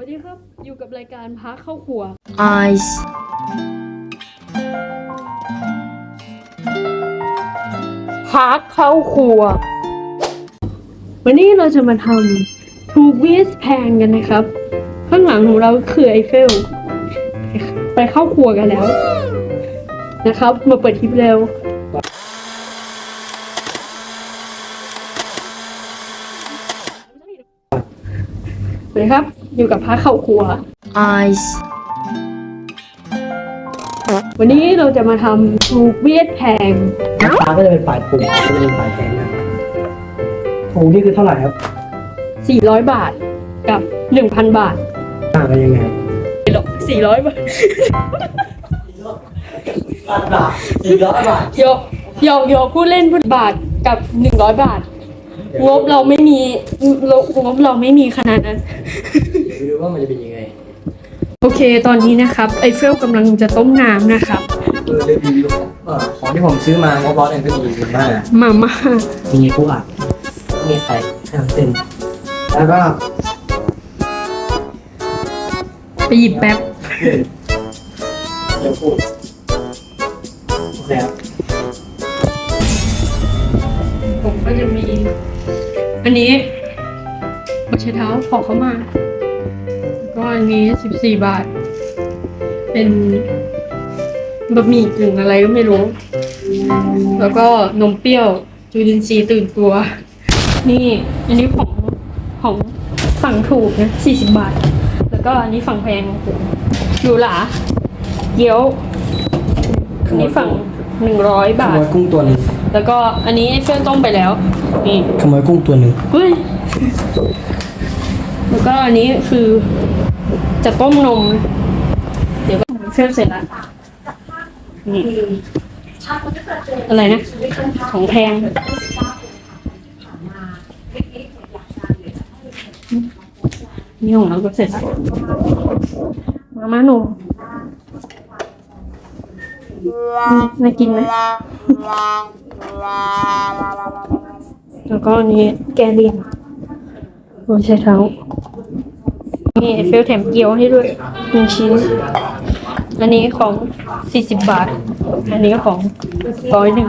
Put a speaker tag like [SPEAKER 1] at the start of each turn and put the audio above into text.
[SPEAKER 1] วัสดีครับ อยู่กับรายการพักเข้าครัว
[SPEAKER 2] eyes,
[SPEAKER 1] พักเข้าครัว วันนี้เราจะมาทำทูวิสแพงกันนะครับ ข้างหลังของเราคือไอเฟล ไปเข้าครัวกันแล้ว นะครับ มาเปิดคลิปเร็ว สวัสดีครับ อยู่กับพักเข้าครัว
[SPEAKER 2] eyes,
[SPEAKER 1] วันนี้เราจะมาทำทูเวียดแพง
[SPEAKER 3] ลูกค้าก็จะเป็นฝ่ายปรุงก็จะเป็นฝ่ายแทนนะถุงนี่คือเท่าไหร่ครับ
[SPEAKER 1] 400 บาทกับ 1,000 บาท
[SPEAKER 3] ต่างกันยังไง
[SPEAKER 1] หรอก400 บาท
[SPEAKER 3] บาทบาทสี่ร้อยบาท
[SPEAKER 1] โยกโยกโยกผู้เล่นพุทบาทกับ 100 บาท งบเราไม่มีงบเราไม่มีขนาดนั้น
[SPEAKER 3] ไปดูว่ามันจะเป็นยังไง
[SPEAKER 1] โอเค ตอนนี้นะครับไอเฟลกำลังจะต้มน้ำนะครับ
[SPEAKER 3] เออรีวิวเออของที่ผมซื้อมางบร้อยเองก็มีอยู่บ้าง
[SPEAKER 1] มาม่า
[SPEAKER 3] มีกุ้งอัดมีไข่แฮมเส้นแล้วก็
[SPEAKER 1] ไปหยิบแป๊บ
[SPEAKER 3] เดี๋ยวพูดโอเคครับ
[SPEAKER 1] อันนี้บัตรเท้าขอเข้ามาแล้วก็อันนี้14บาท เป็นบะหมี่กึ่งอะไรก็ไม่รู้ แล้วก็นมเปรี้ยวจูลินทรีย์ตื่นตัว นี่อันนี้ของของฝั่งถูกนะ40บาท แล้วก็อันนี้ฝั่งแพงของผมอยู่หลาเกี๊ยวอันนี้ฝั่ง100
[SPEAKER 3] ข
[SPEAKER 1] บา
[SPEAKER 3] โม
[SPEAKER 1] ท
[SPEAKER 3] ยกุ้งตัวหนึง
[SPEAKER 1] แล้วก็อันนี้เฟื่องต้มไปแล้ว นี่
[SPEAKER 3] ขโมยกุ้งตัวหนึ่ง
[SPEAKER 1] เฮ้ยแล้วก็อันนี้คือจะต้มนม เดี๋ยวก็เฟื่องเสร็จแล้วนี่อะไรนะ ของแพงนี่ของเราก็เสร็จแล้วมาม่านมน่ากินไหม แล้วก็อันนี้แกเลียนโอ้ใช้เท้า นี่เฟลแถมเกี๊ยวให้ด้วยหนึ่งชิ้น อันนี้ของสี่สิบบาท อันนี้ของร้อยหนึ่ง